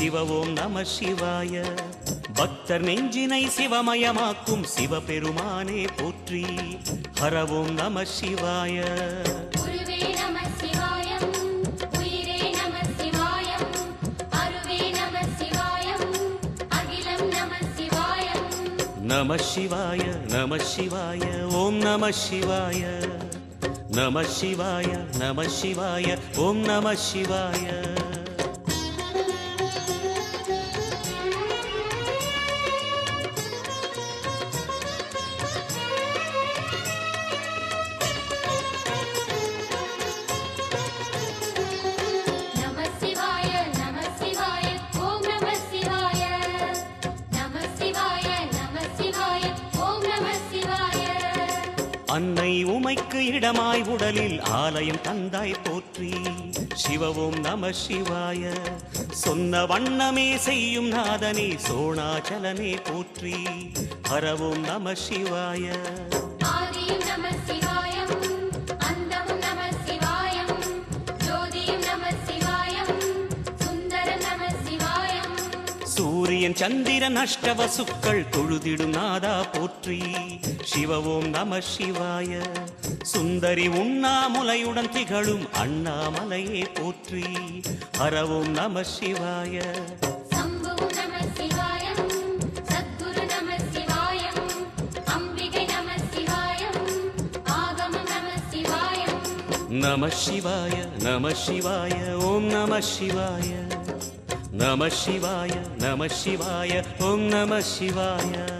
சிவவோம் நம சிவாய பக்தர் நெஞ்சினை சிவமயமாக்கும் சிவபெருமானே போற்றி ஹரவோம் நம சிவாய குருவே நம சிவாயம் உயிரே நம சிவாயம் அருவே நம சிவாயம் அகிலம் நம சிவாயம் நம சிவாய நம சிவாய ஓம் நம சிவாய நம சிவாய நம சிவாய ஓம் நம சிவாய இடமாய் உடலில் ஆலயம் தந்தாய் போற்றி. சிவவோம் நம சிவாய. சொன்ன வண்ணமே செய்யும் நாதனே சோணாச்சலனே போற்றி. ஹரவோம் நம சிவாய. சூரியன் சந்திரன் அஷ்டவசுக்கள் தொழுதிடும் நாதா போற்றி. சிவவோம் நம சிவாய. சுந்தரி உண்ணாமுலையுடன் திகழும் அண்ணாமலையே போற்றி. ஹரவோம் நம சிவாய. நம சிவாய நம சிவாய ஓம் நம சிவாய. நம சிவாய நம சிவாய ஓம் நம சிவாய.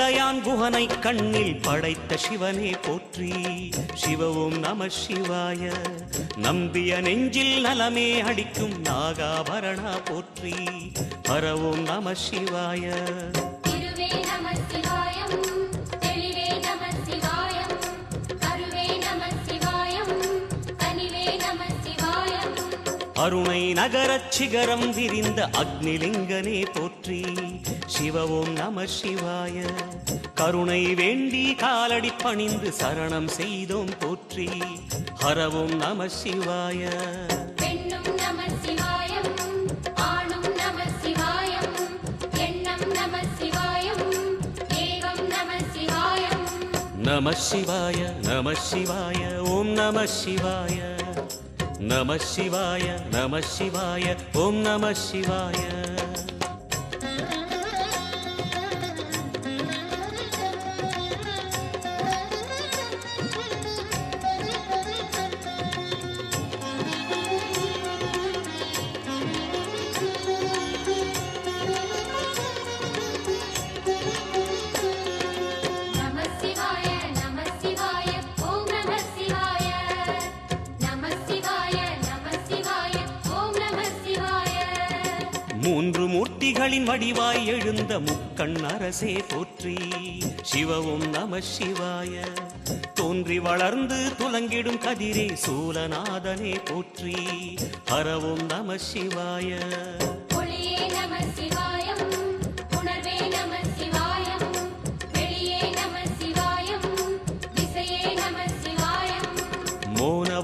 கம்பத்திளையான் குஹனை கண்ணில் படைத்த சிவனே போற்றி. சிவவும் நம சிவாய. நம்பிய நெஞ்சில் நலமே அடிக்கும் நாகாபரணா போற்றி. பரவும் நம சிவாய. அருணை நகரச் சிகரம் விரிந்த அக்னிலிங்கனே போற்றி. சிவவும் நம சிவாய. கருணை வேண்டி காலடி பணிந்து சரணம் செய்தோம் போற்றி. ஹரவும் நம சிவாய. நம சிவாய நம சிவாய ஓம் நம சிவாய. நம சிவாய நம சிவாய ஓம் நம சிவாய. எழுந்த முக்கண் அரசே போற்றி. சிவவும் நம சிவாய. தோன்றி வளர்ந்து துலங்கிடும் கதிரே சூலநாதனே போற்றி. ஹரவும் நம சிவாய.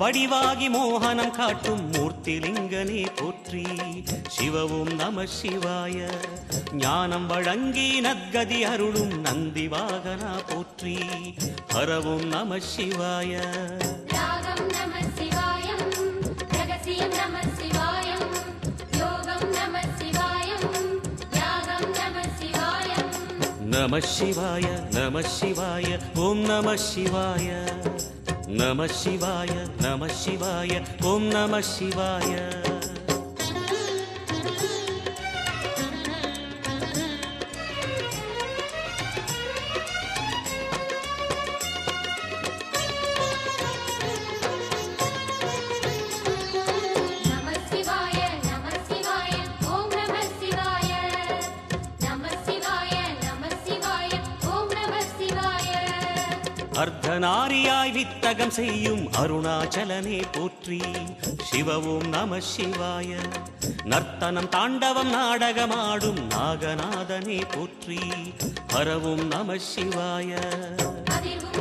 வடிவாகி மோகனம் காட்டும் மூர்த்திலிங்கனே போற்றி. சிவவும் நம சிவாய. ஞானம் வழங்கி நத்கதி அருளும் நந்தி வாகனா போற்றி. ஹரவும் நம சிவாய. ராகம் நம சிவாயம் ரகசியம் நம சிவாயம் யோகம் நம சிவாயம் யாகம் நம சிவாயம். நம சிவாய நம சிவாய ஓம் நம சிவாய. நம சிவாய நம சிவாய ஓம் நம சிவாய. அர்த்தநாரியாய் வித்தகம் செய்யும் அருணாச்சலனே போற்றி. சிவவும் நம சிவாய. நர்த்தனம் தாண்டவம் நாடகமாடும் நாகநாதனே போற்றி. ஹரவும் நம சிவாய. அதிர்வும்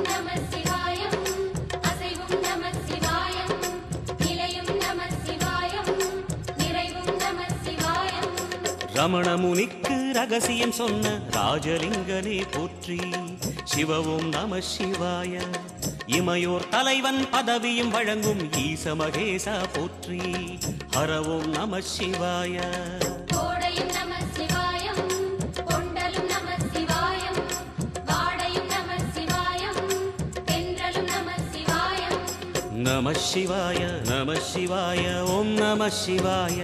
ரகசியம் சொன்ன ராஜலிங்கனே போற்றி. சிவவும் நம சிவாய. இமையோர் தலைவன் பதவியும் வழங்கும் ஈச மகேசா போற்றி. ஹரவும் நம சிவாய. நம சிவாய நம சிவாய ஓம் நம சிவாய.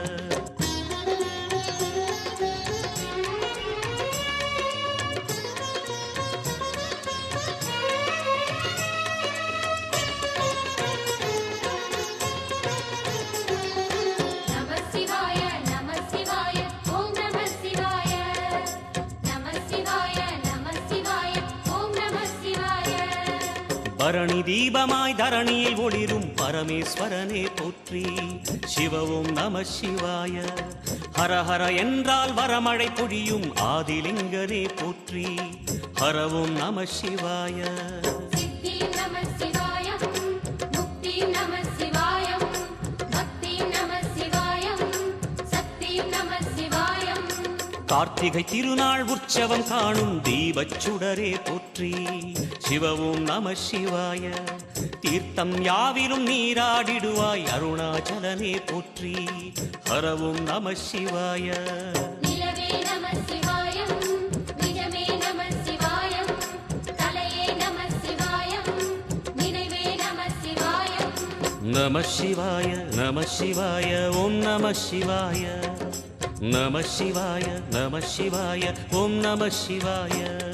பரணி தீபமாய் தரணியில் ஒளிரும் பரமேஸ்வரனே போற்றி. சிவவும் நம சிவாய. ஹர ஹர என்றால் வரமழை பொழியும் ஆதிலிங்கனே போற்றி. ஹரவும் நம சிவாய. கார்த்திகை திருநாள் உற்சவம் காணும் தீபச் சுடரே போற்றி. சிவவும் நம சிவாய. தீர்த்தம் யாவிலும் நீராடிடுவாய் அருணாச்சலனே போற்றி. ஹரவும் நம சிவாய. நம சிவாய நம சிவாய ஓம் நம சிவாய. நம சிவாய நம சிவாய ஓம் நம சிவாய.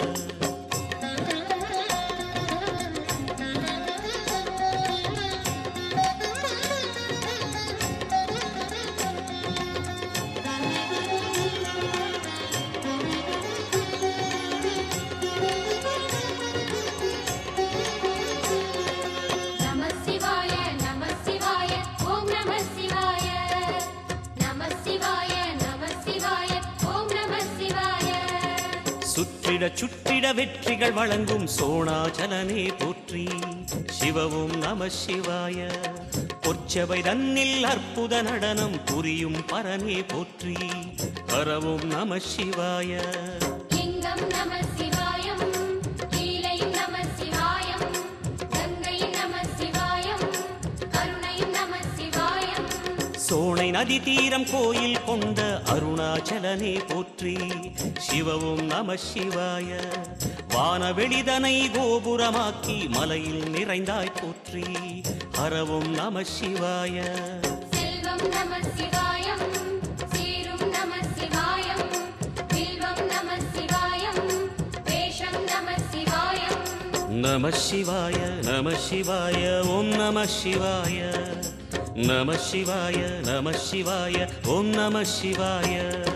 சுற்றிட சுற்றிட வெற்றிகள் வழங்கும் சோணாச்சலனே போற்றி. சிவவும் நம சிவாய. பொற்சபை தன்னில் அற்புத நடனம் புரியும் பரனே போற்றி. ஹரவும் நம சிவாய. நம சோனை நதி தீரம் கோயில் கொண்ட அருணாச்சலனே போற்றி. சிவவும் நம சிவாய. வானவெளிதனை கோபுரமாக்கி மலையில் நிறைந்தாய் போற்றி. ஹரவும் நம சிவாய. நம சிவாய நம சிவாய ஓம் நம சிவாய. நம சிவாய நம சிவாய ஓம் நம சிவாய.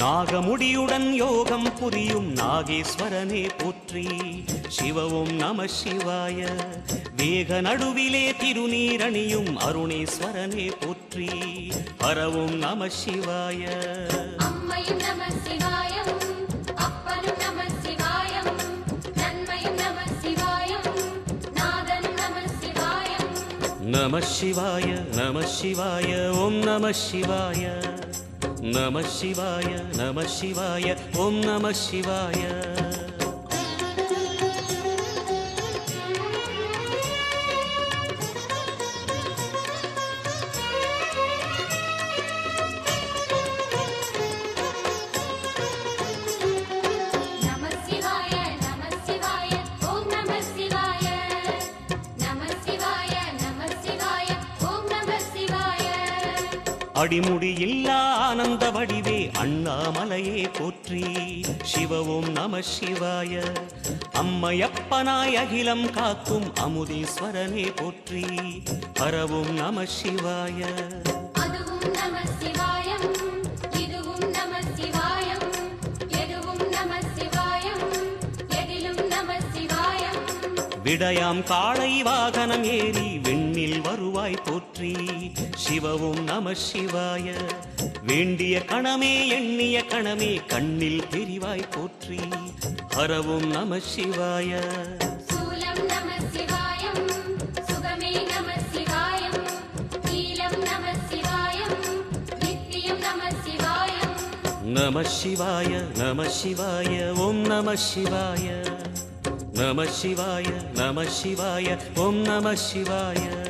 நாகமுடியுடன் யோகம் புரியும் நாகேஸ்வரனே போற்றி. சிவவும் நம சிவாய. வேக நடுவிலே திருநீரணியும் அருணேஸ்வரனே போற்றி. ஹரவும் நம சிவாய. அம்மையும் சிவாயம். நம சிவாய நம சிவாய ஓம் நம சிவாய. நம சிவாய நம சிவாய ஓம் நம சிவாய. அடிமுடி இல்லா ஆனந்த வடிவே அண்ணாமலையே போற்றி. சிவவும் நம சிவாய அம்மையப்பனாய் அகிலம் காக்கும் அமுதீஸ்வரனே போற்றி. பரவும் நம சிவாய. விடயாம் காளை வாகனம் ஏறி விண்ணில் வருவாய் போற்றி. சிவவும் நம சிவாய. வேண்டிய கணமே எண்ணிய கணமே கண்ணில் தெரிவாய் போற்றி. ஹரவும் நம சிவாய. நம சிவாய நம சிவாய ஓம் நம சிவாய. நம சிவாய நம சிவாய ஓம் நம சிவாய.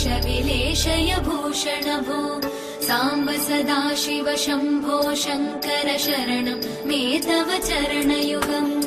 महेश विलेशय भूषण भो साम्ब सदा शिव शम्भो शङ्कर शरणं मे तव चरणयुगम्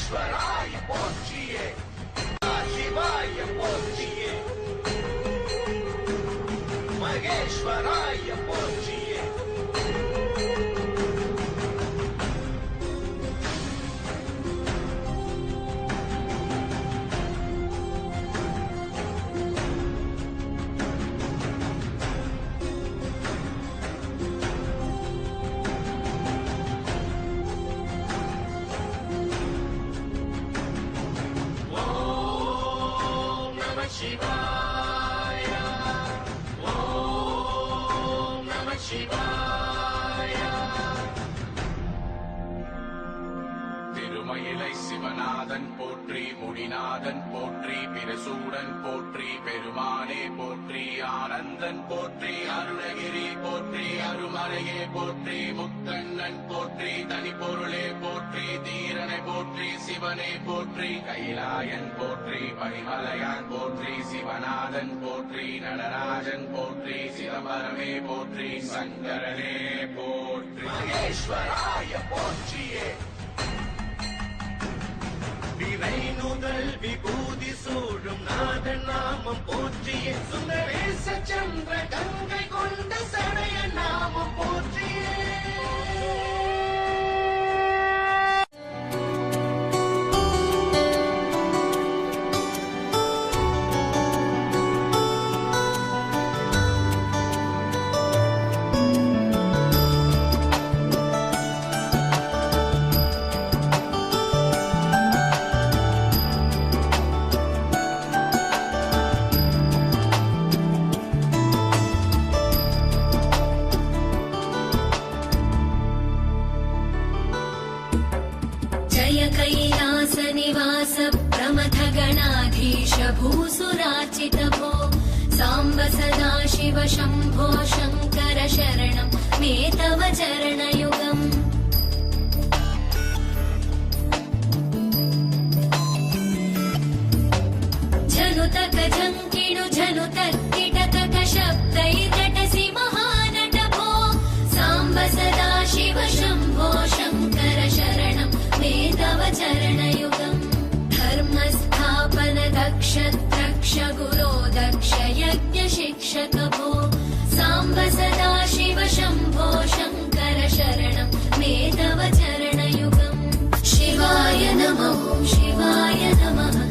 மகேஸ்வராய போற்றியே சிவாய போற்றியே மகேஸ்வராய திருமயிலை சிவநாதன் போற்றி முடிநாதன் போற்றி பிரசூடன் போற்றி பெருமானே போற்றி ஆனந்தன் போற்றி அருணகிரி போற்றி அருமறையே போற்றி முக்கண்ணன் போற்றி தனிப்பொருளே போற்றி தீரனை போற்றி சிவனை போற்றி கைலாயன் போற்றி பரிமலையான் போற்றி சிவநாதன் போற்றி நடராஜன் போற்றி சிதம்பரமே போற்றி சங்கரனே போற்றி. மகேஸ்வராய போற்றியே. விவை நுதல் விபூதி சூழும் நாதன் நாமம் போற்றியே சுந்தரேச சந்திர. கங்கை கொண்ட சடைய நாமம் போற்றியே किणुजनु तत् किटतटशब्दै तटसि साम्ब सदा शिव शम्भो शङ्कर शरणम् मे तव चरणयुगम् धर्मस्थापन दक्ष दक्ष गुरो दक्ष यज्ञ साम्ब सदा शिव शम्भो शङ्कर शरणम् मे तव चरणयुगम् शिवाय नमो शिवाय नमः